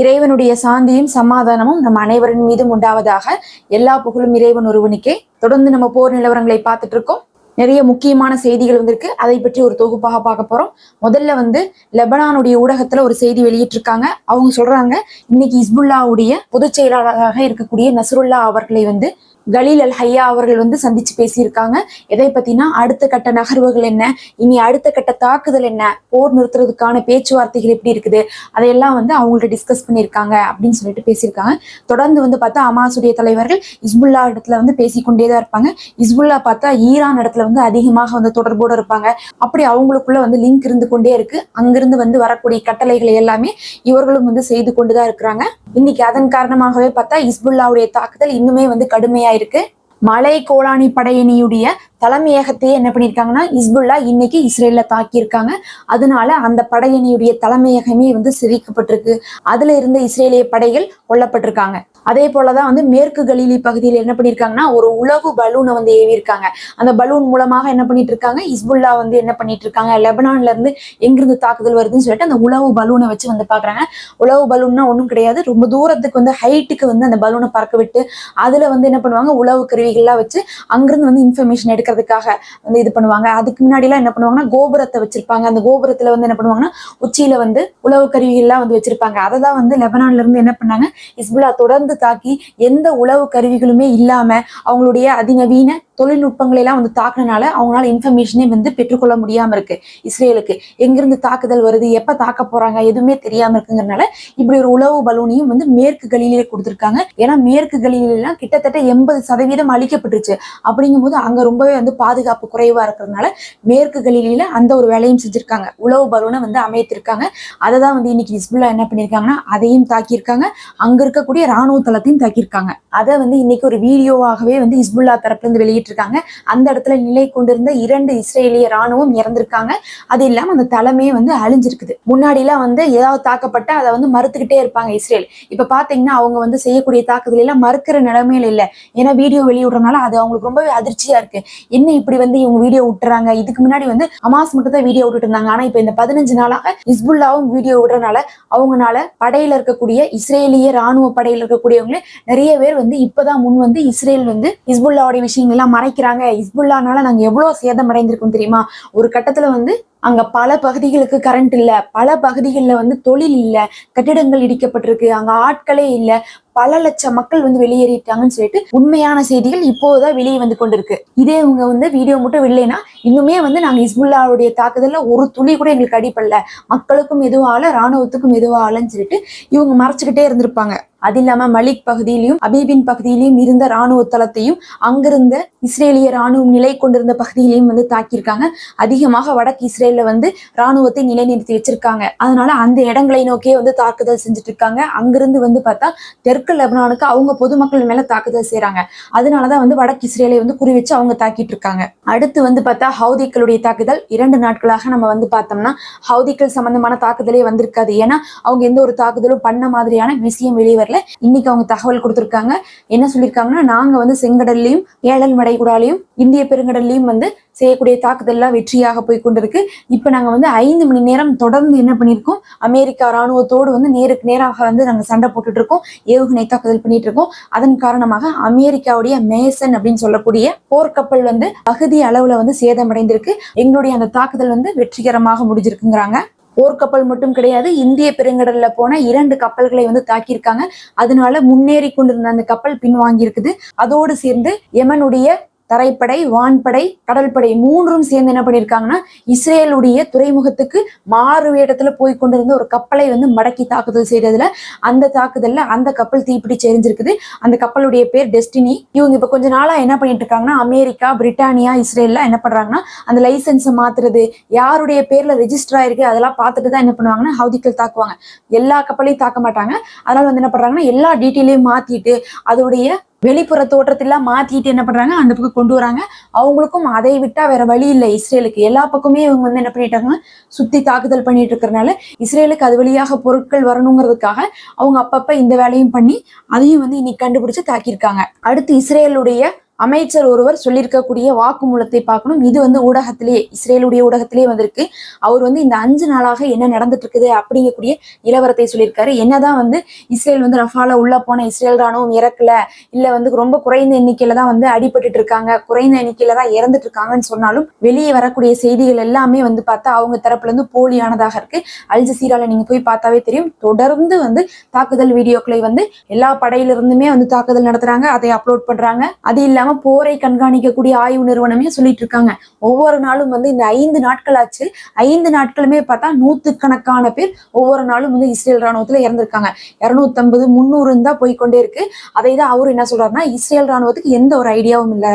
இறைவனுடைய சாந்தியும் சமாதானமும் நம் அனைவரின் மீதும் உண்டாவதாக எல்லா புகழும் இறைவன் ஒருவனுக்கே. தொடர்ந்து நம்ம போர் நிலவரங்களை பார்த்துட்டு இருக்கோம். நிறைய முக்கியமான செய்திகள் வந்திருக்கு. அதை பற்றி ஒரு தொகுப்பாக பார்க்க போறோம். முதல்ல வந்து லெபனானுடைய ஊடகத்துல ஒரு செய்தி வெளியிட்டிருக்காங்க. அவங்க சொல்றாங்க இன்னைக்கு இஸ்புல்லாவுடைய பொதுச் செயலாளராக இருக்கக்கூடிய நசருல்லா அவர்களை வந்து கலீல் அல் ஹையா அவர்கள் வந்து சந்திச்சு பேசியிருக்காங்க. எதை பத்தினா அடுத்த கட்ட நகர்வுகள் என்ன? இனி அடுத்த கட்ட தாக்குதல் என்ன? போர் நிறுத்துறதுக்கான பேச்சுவார்த்தைகள் எப்படி இருக்குது? அதையெல்லாம் வந்து அவங்கள்ட்ட டிஸ்கஸ் பண்ணியிருக்காங்க அப்படின்னு சொல்லிட்டு பேசியிருக்காங்க. தொடர்ந்து வந்து பார்த்தா அமாசுடைய தலைவர்கள் இஸ்புல்லா இடத்துல வந்து பேசிக்கொண்டே தான் இருப்பாங்க. இஸ்புல்லா பார்த்தா ஈரான் இடத்துல வந்து அதிகமாக வந்து தொடர்போடு இருப்பாங்க. அப்படி அவங்களுக்குள்ள வந்து லிங்க் இருந்து கொண்டே இருக்கு. அங்கிருந்து வந்து வரக்கூடிய கட்டளைகளை எல்லாமே இவர்களும் வந்து செய்து கொண்டுதான் இருக்கிறாங்க. இன்னைக்கு அதன் காரணமாகவே பார்த்தா இஸ்புல்லாவுடைய தாக்குதல் இன்னுமே வந்து கடுமையா ஆயிருக்கு மலை கோலானி படையணியுடைய தலைமையகத்தையே என்ன பண்ணியிருக்காங்கன்னா இஸ்புல்லா இன்னைக்கு இஸ்ரேல்ல தாக்கியிருக்காங்க. அதனால அந்த படையணியுடைய தலைமையகமே வந்து சிதைக்கப்பட்டிருக்கு. அதுல இருந்த இஸ்ரேலிய படைகள் கொல்லப்பட்டிருக்காங்க. அதே போலதான் வந்து மேற்கு கலீலி பகுதியில் என்ன பண்ணியிருக்காங்கன்னா ஒரு உளவு பலூனை வந்து ஏவியிருக்காங்க. அந்த பலூன் மூலமாக என்ன பண்ணிட்டு இருக்காங்க இஸ்புல்லா வந்து என்ன பண்ணிட்டு இருக்காங்க லெபனான்ல இருந்து எங்கிருந்து தாக்குதல் வருதுன்னு சொல்லிட்டு அந்த உளவு பலூனை வச்சு வந்து பாக்குறாங்க. உளவு பலூன்னா ஒன்றும் கிடையாது. ரொம்ப தூரத்துக்கு வந்து ஹைட்டுக்கு வந்து அந்த பலூனை பறக்க விட்டு அதுல வந்து என்ன பண்ணுவாங்க? உளவு கருவிகள்லாம் வச்சு அங்கிருந்து வந்து இன்ஃபர்மேஷன் எடுக்கிறதுக்காக வந்து இது பண்ணுவாங்க. அதுக்கு முன்னாடிலாம் என்ன பண்ணுவாங்கன்னா கோபுரத்தை வச்சிருப்பாங்க. அந்த கோபுரத்துல வந்து என்ன பண்ணுவாங்கன்னா உச்சியில வந்து உளவு கருவிகள்லாம் வந்து வச்சிருப்பாங்க. அதை தான் வந்து லெபனான்ல இருந்து என்ன பண்ணாங்க? இஸ்புல்லா தொடர்ந்து தாக்கி எந்த உளவு கருவிகளுமே இல்லாம அவங்களுடைய அதிநவீன தொழில்நுட்பங்களை எல்லாம் வந்து தாக்குனனால அவங்களால இன்ஃபர்மேஷனே வந்து பெற்றுக்கொள்ள முடியாம இருக்கு. இஸ்ரேலுக்கு எங்கிருந்து தாக்குதல் வருது எப்ப தாக்க போறாங்க எதுவுமே தெரியாம இருக்குங்கிறனால இப்படி ஒரு உளவு பலூனையும் வந்து மேற்கு கலியிலே கொடுத்துருக்காங்க. ஏன்னா மேற்கு கலியிலாம் கிட்டத்தட்ட எண்பது சதவீதம் அழிக்கப்பட்டுருச்சு. அப்படிங்கும்போது அங்க ரொம்பவே வந்து பாதுகாப்பு குறைவா இருக்கிறதுனால மேற்கு கலியில அந்த ஒரு வேலையும் செஞ்சிருக்காங்க. உளவு பலூனை வந்து அமைத்திருக்காங்க. அதை தான் வந்து இன்னைக்கு ஹிஸ்புல்லா என்ன பண்ணியிருக்காங்கன்னா அதையும் தாக்கியிருக்காங்க. அங்க இருக்கக்கூடிய ராணுவ தளத்தையும் தாக்கியிருக்காங்க. அதை வந்து இன்னைக்கு ஒரு வீடியோவாகவே வந்து ஹிஸ்புல்லா தரப்புல இருந்து வெளியிட்டு வெளியிட்டிருக்காங்க அந்த இடத்துல நிலை கொண்டிருந்த இரண்டு இஸ்ரேலிய ராணுவம் இறந்திருக்காங்க. அது இல்லாம அந்த தலைமையே வந்து அழிஞ்சிருக்குது. முன்னாடி எல்லாம் வந்து ஏதாவது தாக்கப்பட்ட அதை வந்து மறுத்துக்கிட்டே இருப்பாங்க இஸ்ரேல். இப்ப பாத்தீங்கன்னா அவங்க வந்து செய்யக்கூடிய தாக்குதல் எல்லாம் மறுக்கிற நிலைமையில இல்ல. ஏன்னா வீடியோ வெளியிடுறதுனால அது அவங்களுக்கு ரொம்பவே அதிர்ச்சியா இருக்கு. என்ன இப்படி வந்து இவங்க வீடியோ விட்டுறாங்க? இதுக்கு முன்னாடி வந்து அமாஸ் மட்டும் தான் வீடியோ விட்டுட்டு இருந்தாங்க. ஆனா இப்ப இந்த பதினஞ்சு நாளாக இஸ்புல்லாவும் வீடியோ விடுறதுனால அவங்கனால படையில இருக்கக்கூடிய இஸ்ரேலிய ராணுவ படையில இருக்கக்கூடியவங்களே நிறைய பேர் வந்து இப்பதான் முன் வந்து இஸ்ரேல் வந்து இஸ்புல்லாவுடைய விஷயங்கள்லாம் மறைக்கிறாங்க. இஸ்புல்லானால நாங்க எவ்வளவு சேதம் அடைந்திருக்கோம் தெரியுமா? ஒரு கட்டத்துல வந்து அங்க பல பகுதிகளுக்கு கரண்ட் இல்ல. பல பகுதிகளில் வந்து தொழில் இல்ல. கட்டிடங்கள் இடிக்கப்பட்டிருக்கு. அங்க ஆட்களே இல்ல. பல லட்சம் மக்கள் வந்து வெளியேறிட்டாங்கன்னு சொல்லிட்டு உண்மையான செய்திகள் இப்போதான் வெளியே வந்து கொண்டிருக்கு. இதே இவங்க வந்து வீடியோ மட்டும் இல்லைன்னா இன்னுமே வந்து நாங்க இஸ்புல்லாவுடைய தாக்குதல்ல ஒரு துளி கூட எங்களுக்கு அடிப்படல மக்களுக்கும் எதுவும் ஆகல ராணுவத்துக்கும் எதுவும் ஆகலன்னு சொல்லிட்டு இவங்க மறைச்சுக்கிட்டே இருந்திருப்பாங்க. அது இல்லாம மலிக் பகுதியிலையும் அபீபின் பகுதியிலையும் இருந்த ராணுவ தளத்தையும் அங்கிருந்த இஸ்ரேலிய ராணுவம் நிலை கொண்டிருந்த பகுதியிலையும் வந்து தாக்கியிருக்காங்க. அதிகமாக வடக்கு இஸ்ரேல்ல வந்து ராணுவத்தை நிலைநிறுத்தி வச்சிருக்காங்க. அதனால அந்த இடங்களை நோக்கியே வந்து தாக்குதல் செஞ்சுட்டு இருக்காங்க அங்கிருந்து வந்து பார்த்தா தெற்கு லெபனானுக்கு அவங்க பொதுமக்கள் மேல தாக்குதல் செய்யறாங்க அதனாலதான் வந்து வடக்கு இஸ்ரேலை வந்து குறி வச்சு அவங்க தாக்கிட்டு இருக்காங்க அடுத்து வந்து பார்த்தா ஹவுதிக்களுடைய தாக்குதல். இரண்டு நாட்களாக நம்ம வந்து பார்த்தோம்னா ஹவுதிக்கள் சம்பந்தமான தாக்குதலே வந்திருக்காது. ஏன்னா அவங்க எந்த ஒரு தாக்குதலும் பண்ண மாதிரியான விஷயம் வெளியே வரல இன்னைக்கு அவங்க தகவல் கொடுத்திருக்காங்க. என்ன சொல்லியிருக்காங்கன்னா நாங்க வந்து செங்கடல்லையும் ஏழல் மடைகுடாலையும் இந்திய பெருங்கடல்லையும் வந்து செய்யக்கூடிய தாக்குதல்லாம் வெற்றியாக போய் கொண்டிருக்கு. இப்ப நாங்க வந்து ஐந்து மணி நேரம் தொடர்ந்து என்ன பண்ணியிருக்கோம்? அமெரிக்கா ராணுவத்தோடு வந்து நேருக்கு நேராக வந்து நாங்க சண்டை போட்டுட்டு இருக்கோம் ஏவுகணை தாக்குதல் பண்ணிட்டு இருக்கோம் அதன் காரணமாக அமெரிக்காவுடைய மேசன் அப்படின்னு சொல்லக்கூடிய போர்க்கப்பல் வந்து பகுதி அளவுல வந்து சேதமடைந்திருக்கு. எங்களுடைய அந்த தாக்குதல் வந்து வெற்றிகரமாக முடிஞ்சிருக்குங்கிறாங்க. போர்க்கப்பல் மட்டும் கிடையாது இந்திய பெருங்கடல்ல போன இரண்டு கப்பல்களை வந்து தாக்கியிருக்காங்க. அதனால முன்னேறி கொண்டிருந்த அந்த கப்பல் பின்வாங்கி இருக்குது அதோடு சேர்ந்து யமனுடைய தரைப்படை வான்படை கடல்படை மூன்றும் சேர்ந்து என்ன பண்ணியிருக்காங்கன்னா இஸ்ரேலுடைய துறைமுகத்துக்கு மாறு வேடத்துல போய் கொண்டிருந்த ஒரு கப்பலை வந்து மடக்கி தாக்குதல் செய்யறதுல அந்த தாக்குதல்ல அந்த கப்பல் தீப்பிடிச்சு எரிஞ்சிருக்குது அந்த கப்பலுடைய பேர் டெஸ்டினி. இவங்க இப்ப கொஞ்ச நாளா என்ன பண்ணிட்டு இருக்காங்கன்னா அமெரிக்கா பிரிட்டானியா இஸ்ரேல்லாம் என்ன பண்றாங்கன்னா அந்த லைசன்ஸை மாத்துறது யாருடைய பேர்ல ரெஜிஸ்டர் ஆயிருக்கு அதெல்லாம் பார்த்துட்டு தான் என்ன பண்ணுவாங்கன்னா ஹவுதிக்கள் தாக்குவாங்க. எல்லா கப்பலையும் தாக்க மாட்டாங்க. அதனால வந்து என்ன பண்றாங்கன்னா எல்லா டீட்டெயிலையும் மாத்திட்டு அதோடைய வெளிப்புற தோற்றத்தெல்லாம் மாத்திட்டு என்ன பண்றாங்க? அந்த பக்கம் கொண்டு வராங்க. அவங்களுக்கும் அதை விட்டா வேற வழி இல்லை இஸ்ரேலுக்கு. எல்லா பக்கமே இவங்க வந்து என்ன பண்ணிட்டாங்க சுத்தி தாக்குதல் பண்ணிட்டு இருக்கிறனால இஸ்ரேலுக்கு அது வழியாக பொருட்கள் வரணுங்கிறதுக்காக அவங்க அப்பப்ப இந்த வேலையும் பண்ணி அதையும் வந்து இன்னைக்கு கண்டுபிடிச்சு தாக்கியிருக்காங்க. அடுத்து இஸ்ரேலுடைய அமைச்சர் ஒருவர் சொல்லியிருக்கக்கூடிய வாக்குமூலத்தை பார்க்கணும். இது வந்து ஊடகத்திலேயே இஸ்ரேலுடைய ஊடகத்திலேயே வந்திருக்கு. அவர் வந்து இந்த அஞ்சு நாளாக என்ன நடந்துட்டு இருக்குது அப்படிங்கக்கூடிய நிலவரத்தை சொல்லியிருக்காரு. என்னதான் வந்து இஸ்ரேல் வந்து ரஃபால உள்ள போன இஸ்ரேல் ராணுவம் இறக்கல இல்ல வந்து ரொம்ப குறைந்த எண்ணிக்கையில தான் வந்து அடிபட்டு இருக்காங்க குறைந்த எண்ணிக்கையில தான் இறந்துட்டு இருக்காங்கன்னு சொன்னாலும் வெளியே வரக்கூடிய செய்திகள் எல்லாமே வந்து பார்த்தா அவங்க தரப்புல இருந்து போலியானதாக இருக்கு. அல் ஜசீரால நீங்க போய் பார்த்தாவே தெரியும். தொடர்ந்து வந்து தாக்குதல் வீடியோக்களை வந்து எல்லா படையிலிருந்துமே வந்து தாக்குதல் நடத்துறாங்க. அதை அப்லோட் பண்றாங்க. அது இல்லாம போரை கண்காணிக்கக்கூடிய ஆய்வு நிறுவனமே சொல்லிட்டு இருக்காங்க. ஒவ்வொரு நாளும் வந்து இந்த ஐந்து நாட்கள் ஆச்சு ஐந்து நாட்களுமே பார்த்தா நூத்துக்கணக்கான பேர் ஒவ்வொரு நாளும் வந்து இஸ்ரேல் ராணுவத்துல இறந்திருக்காங்க. இரநூத்தம்பது முந்நூறுன்னு தான் போய்க்கொண்டே இருக்கு. அதை தான் அவர் என்ன சொல்றாருன்னா இஸ்ரேல் ராணுவத்துக்கு எந்த ஒரு ஐடியாவும் இல்லை.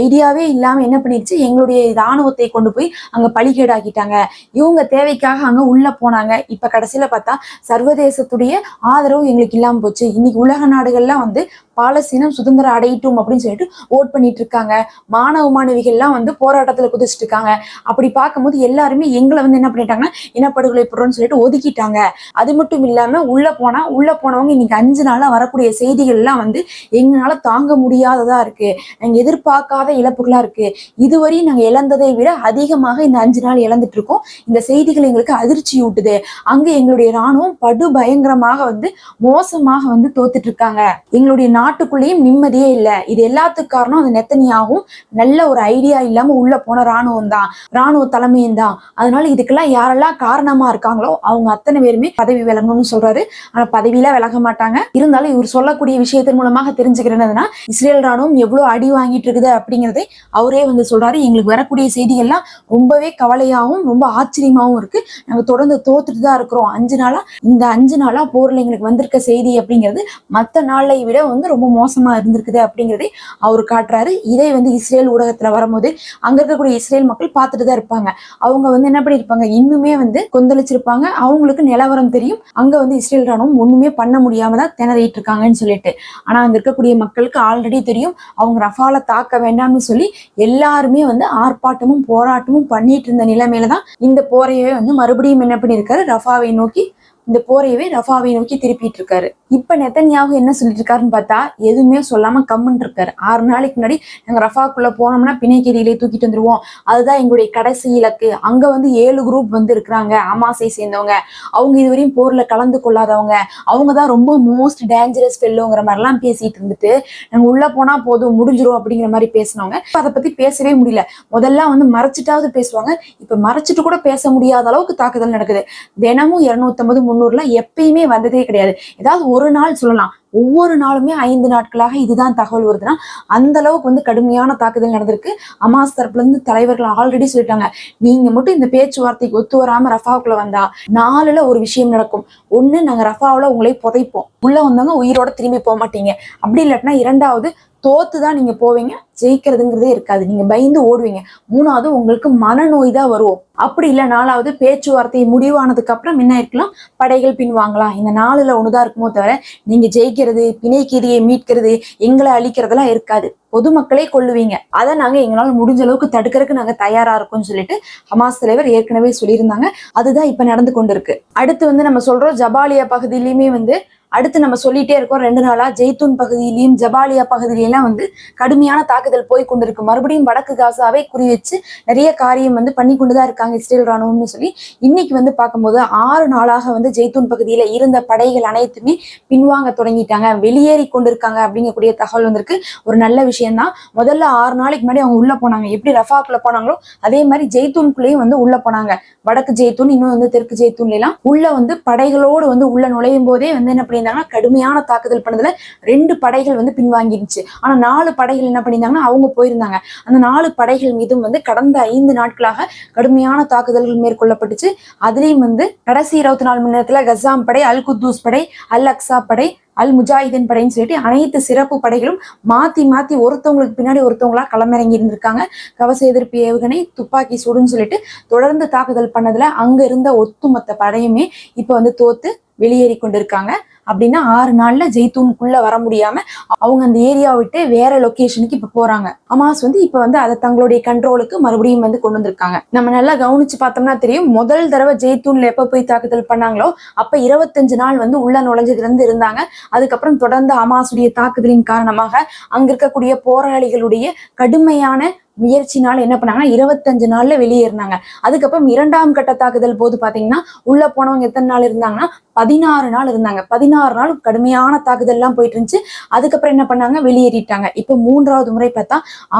ஐடியாவே இல்லாம என்ன பண்ணிருச்சு? எங்களுடைய ராணுவத்தை கொண்டு போய் அங்க பலிகேடாக்கிட்டாங்க. இவங்க தேவைக்காக அங்க உள்ள போனாங்க. இப்ப கடைசியில பார்த்தா சர்வதேசத்துடைய ஆதரவு எங்களுக்கு இல்லாம போச்சு. இன்னைக்கு உலக நாடுகள்லாம் வந்து பாலஸ்தீனம் சுதந்திரம் அடையட்டும் அப்படின்னு சொல்லிட்டு ஓட் பண்ணிட்டு இருக்காங்க. மாணவ மாணவிகள்லாம் வந்து போராட்டத்துல குதிச்சுட்டு இருக்காங்க. அப்படி பார்க்கும்போது எல்லாருமே எங்களை வந்து என்ன பண்ணிட்டாங்கன்னா இனப்படுகொலை போடுறோம்னு சொல்லிட்டு ஒதுக்கிட்டாங்க. அது மட்டும் இல்லாம உள்ள போனா உள்ள போனவங்க இன்னைக்கு அஞ்சு நாளா வரக்கூடிய செய்திகள் எல்லாம் வந்து எங்களால தாங்க முடியாததா இருக்கு. நாங்க எதிர்பார்க்காத இழப்புகளா இருக்கு. இதுவரையும் நாங்க இழந்ததை விட அதிகமாக இந்த அஞ்சு நாள் இழந்துட்டு இருக்கோம். இந்த செய்திகள் எங்களுக்கு அதிர்ச்சி ஊட்டுது. அங்க எங்களுடைய ராணுவம் படு பயங்கரமாக வந்து மோசமாக வந்து தோத்துட்டு இருக்காங்க. எங்களுடைய நாட்டுக்குள்ளேயும் நிம்மதியே இல்லை. இது எல்லாத்துக்கு காரணம் அந்த நெத்தனியாகவும் நல்ல ஒரு ஐடியா இல்லாம உள்ள போன ராணுவம் தான். ராணுவ தலைமையும் தான். அதனால இதுக்கெல்லாம் யாரெல்லாம் காரணமா இருக்காங்களோ அவங்க அத்தனை பேருமே பதவி விலகணும்னு சொல்றாரு. ஆனா பதவியெல்லாம் விலக மாட்டாங்க. இருந்தாலும் இவர் சொல்லக்கூடிய விஷயத்தின் மூலமாக தெரிஞ்சுக்கிறதுனா இஸ்ரேல் ராணுவம் எவ்வளவு அடி வாங்கிட்டு இருக்குது அப்படிங்கறதை அவரே வந்து சொல்றாரு. எங்களுக்கு வரக்கூடிய செய்திகள்லாம் ரொம்பவே கவலையாகவும் ரொம்ப ஆச்சரியமாகவும் இருக்கு. நாங்க தொடர்ந்து தோத்துட்டு தான் இருக்கிறோம். அஞ்சு நாளா இந்த அஞ்சு நாளா போர்ல எங்களுக்கு வந்திருக்க செய்தி அப்படிங்கிறது மற்ற நாளை விட வந்து ரொம்ப மோசமா இருந்திருக்குது அப்படிங்கிறதே அவர் காட்டுறாரு. இதை வந்து இஸ்ரேல் ஊடகத்துல வரும்போது அங்க இருக்கக்கூடிய இஸ்ரேல் மக்கள் பார்த்துட்டு தான் இருப்பாங்க. அவங்க வந்து என்ன பண்ணிருப்பாங்க இன்னுமே வந்து கொந்தளிச்சிருப்பாங்க. அவங்களுக்கு நிலவரம் தெரியும். அங்க வந்து இஸ்ரேல் ராணுவம் ஒண்ணுமே பண்ண முடியாம தான் திணறிட்டு இருக்காங்கன்னு சொல்லிட்டு. ஆனா அங்க இருக்கக்கூடிய மக்களுக்கு ஆல்ரெடி தெரியும். அவங்க ரஃபால தாக்க வேண்டாம்னு சொல்லி எல்லாருமே வந்து ஆர்ப்பாட்டமும் போராட்டமும் பண்ணிட்டு இருந்த நிலைமையில தான் இந்த போரையவே வந்து மறுபடியும் என்ன பண்ணியிருக்காரு? ரஃபாவை நோக்கி இந்த போரையவே ரஃபாவை நோக்கி திருப்பிட்டு இருக்காரு. இப்ப நெத்தன்யாகு என்ன சொல்லிட்டு இருக்காருன்னு பார்த்தா எதுவுமே சொல்லாம கம்முன்னு இருக்காரு. ஆறு நாளைக்கு முன்னாடி நாங்க ரஃபாக்குள்ள போனோம்னா பிணைக்கேரியிலே தூக்கிட்டு வந்துருவோம். அதுதான் எங்களுடைய கடைசி இலக்கு. அங்க வந்து ஏழு குரூப் வந்து இருக்கிறாங்க. அமாசை சேர்ந்தவங்க. அவங்க இதுவரையும் போர்ல கலந்து கொள்ளாதவங்க. அவங்க தான் ரொம்ப மோஸ்ட் டேஞ்சரஸ் ஃபெல்லோங்கிற மாதிரிலாம் பேசிட்டு இருந்துட்டு நாங்க உள்ள போனா போதும் முடிஞ்சிரும் அப்படிங்கிற மாதிரி பேசினவங்க. அதை பத்தி பேசவே முடியல. முதல்ல வந்து மறைச்சிட்டாவது பேசுவாங்க. இப்ப மறைச்சிட்டு கூட பேச முடியாத அளவுக்கு தாக்குதல் நடக்குது. தினமும் இருநூத்தம்பது முந்நூறுல எப்பயுமே வந்ததே கிடையாது. ஏதாவது ஒரு நாள் சொல்லலாம். ஒவ்வொரு நாளுமே ஐந்து நாட்களாக இதுதான் தகவல் வருதுன்னா அந்த அளவுக்கு வந்து கடுமையான தாக்குதல் நடந்திருக்கு. அமாஸ் தரப்புல இருந்து தலைவர்கள் ஆல்ரெடி சொல்லிட்டாங்க. நீங்க மட்டும் இந்த பேச்சுவார்த்தைக்கு ஒத்து வராம ரஃபாவுக்குள்ள வந்தா நாலுல ஒரு விஷயம் நடக்கும். ஒண்ணு நாங்க ரஃபாவுல உங்களை புதைப்போம். உள்ள வந்தவங்க உயிரோட திரும்பி போக மாட்டீங்க. அப்படி இல்லாட்டினா இரண்டாவது தோத்து தான் நீங்க போவீங்க ஜெயிக்கிறதுங்கிறதே இருக்காது. நீங்க பயந்து ஓடுவீங்க. மூணாவது உங்களுக்கு மனநோய் தான் வரும். அப்படி இல்லை நாலாவது பேச்சுவார்த்தை முடிவானதுக்கு அப்புறம் என்ன இருக்கலாம்? படைகள் பின்வாங்கலாம் இந்த நாளில் ஒண்ணுதான் இருக்குமோ தவிர நீங்க ஜெயிக்கிறது பிணைக்கீரியை மீட்கிறது எங்களை அழிக்கிறதெல்லாம் இருக்காது. பொதுமக்களே கொள்ளுவீங்க அதை நாங்க எங்களால் முடிஞ்ச அளவுக்கு தடுக்கிறதுக்கு நாங்க தயாரா இருக்கோம்னு சொல்லிட்டு ஹமாஸ் தலைவர் ஏற்கனவே சொல்லியிருந்தாங்க. அதுதான் இப்ப நடந்து கொண்டிருக்கு. அடுத்து வந்து நம்ம சொல்றோம் ஜபாலியா பகுதியிலயுமே வந்து அடுத்து நம்ம சொல்லிட்டே இருக்கோம் ரெண்டு நாளா ஜெய்தூன் பகுதியிலையும் ஜபாலியா பகுதியிலாம் வந்து கடுமையான தாக்குதல் போய் கொண்டிருக்கு. மறுபடியும் வடக்கு காசாவை குறி வச்சு நிறைய காரியம் வந்து பண்ணி கொண்டுதான் இருக்காங்க இஸ்ரேல் ராணுவம்னு சொல்லி. இன்னைக்கு வந்து பார்க்கும்போது ஆறு நாளாக வந்து ஜெய்தூன் பகுதியில இருந்த படைகள் அனைத்துமே பின்வாங்க தொடங்கிட்டாங்க. வெளியேறி கொண்டிருக்காங்க அப்படிங்கக்கூடிய தகவல் வந்திருக்கு. ஒரு நல்ல விஷயம்தான். முதல்ல ஆறு நாளைக்கு முன்னாடி அவங்க உள்ள போனாங்க. எப்படி ரஃபாக்குள்ள போனாங்களோ அதே மாதிரி ஜெய்தூன்குள்ளேயும் வந்து உள்ள போனாங்க. வடக்கு ஜெய்தூன் இன்னும் வந்து தெற்கு ஜெய்தூன்ல எல்லாம் உள்ள வந்து படைகளோடு வந்து உள்ள நுழையும் போதே வந்து என்ன பண்ணியிருந்தாங்கன்னா கடுமையான தாக்குதல் பண்ணதுல ரெண்டு படைகள் வந்து பின்வாங்கிருச்சு. ஆனா நாலு படைகள் என்ன பண்ணியிருந்தாங்கன்னா அவங்க போயிருந்தாங்க. அந்த நாலு படைகள் மீதும் வந்து கடந்த ஐந்து நாட்களாக கடுமையான தாக்குதல்கள் மேற்கொள்ளப்பட்டுச்சு. அதுலயும் வந்து கடைசி இருபத்தி நாலு மணி நேரத்துல கசாம் படை அல் குத்தூஸ் படை அல் அக்ஸா படை அல் முஜாஹிதீன் படைன்னு சொல்லிட்டு அனைத்து சிறப்பு படைகளும் மாத்தி மாத்தி ஒருத்தவங்களுக்கு பின்னாடி ஒருத்தவங்களா களமிறங்கி இருந்திருக்காங்க கவச எதிர்ப்பு ஏவுகணை துப்பாக்கி சுடுன்னு சொல்லிட்டு தொடர்ந்து தாக்குதல் பண்ணதுல அங்க இருந்த ஒத்துமொத்த படையுமே இப்ப வந்து தோத்து வெளியேறி கொண்டிருக்காங்க. அப்படின்னா ஆறு நாள்ல ஜெய்தூனுக்குள்ள வர முடியாம அவங்க அந்த ஏரியா விட்டு வேற லொகேஷனுக்கு இப்ப போறாங்க. அமாஸ் வந்து இப்ப வந்து அதை தங்களுடைய கண்ட்ரோலுக்கு மறுபடியும் வந்து கொண்டு வந்திருக்காங்க. நம்ம நல்லா கவனிச்சு பார்த்தோம்னா தெரியும் முதல் தடவை ஜெய்தூன்ல எப்ப போய் தாக்குதல் பண்ணாங்களோ அப்ப இருபத்தஞ்சு நாள் வந்து உள்ள நுழைஞ்சதுல இருந்து இருந்தாங்க. அதுக்கப்புறம் தொடர்ந்து அமாசுடைய தாக்குதலின் காரணமாக அங்க இருக்கக்கூடிய போராளிகளுடைய கடுமையான முயற்சினால என்ன பண்ணாங்கன்னா இருபத்தஞ்சு நாள்ல வெளியேறினாங்க. அதுக்கப்புறம் இரண்டாம் கட்ட தாக்குதல் போது பாத்தீங்கன்னா உள்ள போனவங்க எத்தனை நாள் இருந்தாங்கன்னா பதினாறு நாள் இருந்தாங்க. பதினாறு நாள் கடுமையான தாக்குதல் எல்லாம் போயிட்டு இருந்துச்சு. அதுக்கப்புறம் என்ன பண்ணாங்க? வெளியேறிட்டாங்க. இப்ப மூன்றாவது முறை பார்த்தா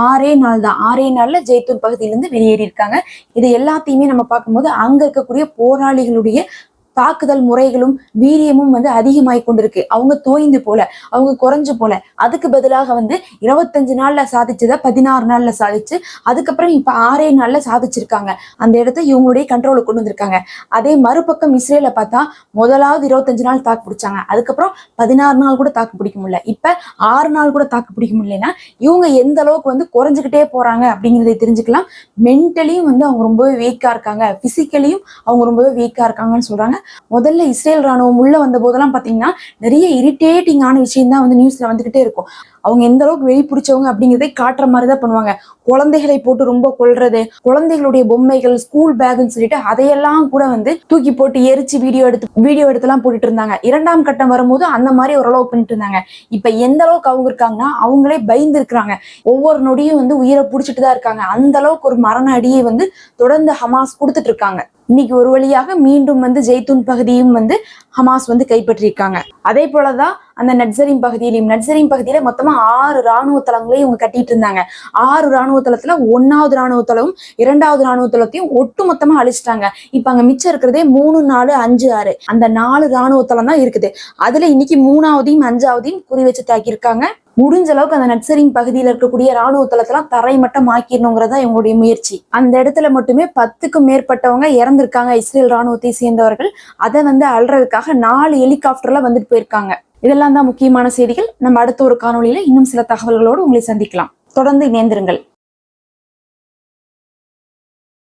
ஆறே நாள் தான். ஆறே நாள்ல ஜெய்த்தூர் பகுதியிலிருந்து வெளியேறி இருக்காங்க இது எல்லாத்தையுமே நம்ம பார்க்கும்போது அங்க இருக்கக்கூடிய போராளிகளுடைய தாக்குதல் முறைகளும் வீரியமும் வந்து அதிகமாய் கொண்டிருக்கு. அவங்க தோய்ந்து போல அவங்க குறைஞ்சு போல. அதுக்கு பதிலாக வந்து இருபத்தஞ்சு நாள்ல சாதிச்சதை பதினாறு நாள்ல சாதிச்சு அதுக்கப்புறம் இப்ப ஆறே நாள்ல சாதிச்சிருக்காங்க. அந்த இடத்த இவங்களுடைய கண்ட்ரோலுக்கு கொண்டு வந்திருக்காங்க. அதே மறுபக்கம் இஸ்ரேல பார்த்தா முதலாவது இருபத்தஞ்சு நாள் தாக்கு பிடிச்சாங்க. அதுக்கப்புறம் பதினாறு நாள் கூட தாக்கு பிடிக்க முடியல. இப்ப ஆறு நாள் கூட தாக்கு பிடிக்க முடியலன்னா இவங்க எந்த அளவுக்கு வந்து குறைஞ்சுக்கிட்டே போறாங்க அப்படிங்கிறதை தெரிஞ்சுக்கலாம். மென்டலியும் வந்து அவங்க ரொம்பவே வீக்கா இருக்காங்க. பிசிக்கலியும் அவங்க ரொம்பவே வீக்கா இருக்காங்கன்னு சொல்றாங்க. முதல்ல இஸ்ரேல் ராணுவம் உள்ள வந்த போதெல்லாம் பாத்தீங்கன்னா நிறைய இரிட்டேட்டிங்கான விஷயம் தான் வந்து நியூஸ்ல வந்துகிட்டே இருக்கும். அவங்க எந்த அளவுக்கு வெளி பிடிச்சவங்க அப்படிங்கிறதே காட்டுற மாதிரி தான் பண்ணுவாங்க. குழந்தைகளை போட்டு ரொம்ப கொல்றது குழந்தைகளுடைய பொம்மைகள் ஸ்கூல் பேக்னு சொல்லிட்டு அதையெல்லாம் கூட வந்து தூக்கி போட்டு எரிச்சு வீடியோ எடுத்து வீடியோ எடுத்துலாம் போட்டுட்டு இருந்தாங்க. இரண்டாம் கட்டம் வரும்போது அந்த மாதிரி ஓரளவு பண்ணிட்டு இருந்தாங்க. இப்ப எந்த அளவுக்கு அவங்க இருக்காங்கன்னா அவங்களே பயந்து இருக்கிறாங்க. ஒவ்வொரு நொடியும் வந்து உயிரை பிடிச்சிட்டு தான் இருக்காங்க. அந்த அளவுக்கு ஒரு மரண அடியை வந்து தொடர்ந்து ஹமாஸ் கொடுத்துட்டு இருக்காங்க. இன்னைக்கு ஒரு வழியாக மீண்டும் வந்து ஜெய்தூன் பகுதியும் வந்து ஹமாஸ் வந்து கைப்பற்றியிருக்காங்க. அதே போலதான் அந்த நட்சரின் பகுதியிலையும் நட்சரின் பகுதியில மொத்தமா ஆறு ராணுவ தளங்களையும் இவங்க கட்டிட்டு இருந்தாங்க. ஆறு ராணுவ தளத்துல ஒன்னாவது ராணுவ தளம் இரண்டாவது ராணுவ தளத்தையும் ஒட்டு மொத்தமா அழிச்சிட்டாங்க. இப்ப அங்க மிச்சம் இருக்கிறதே மூணு நாலு அஞ்சு ஆறு. அந்த நாலு ராணுவ தளம் தான் இருக்குது. அதுல இன்னைக்கு மூணாவதையும் அஞ்சாவதையும் குறி வச்சு தாக்கியிருக்காங்க. முடிஞ்ச அளவுக்கு அந்த நட்சரின் பகுதியில் இருக்கக்கூடிய ராணுவ தளத்தெல்லாம் தரை மட்டம் ஆக்கிடணுங்கிறதா இவங்களுடைய முயற்சி. அந்த இடத்துல மட்டுமே பத்துக்கும் மேற்பட்டவங்க இறந்திருக்காங்க. இஸ்ரேல் ராணுவத்தை சேர்ந்தவர்கள். அதை வந்து அல்றதுக்காக நாலு ஹெலிகாப்டர்ல வந்துட்டு போயிருக்காங்க. இதெல்லாம் தான் முக்கியமான செய்திகள். நம்ம அடுத்த ஒரு காணொலியில இன்னும் சில தகவல்களோடு உங்களை சந்திக்கலாம். தொடர்ந்து இணைந்திருங்கள்.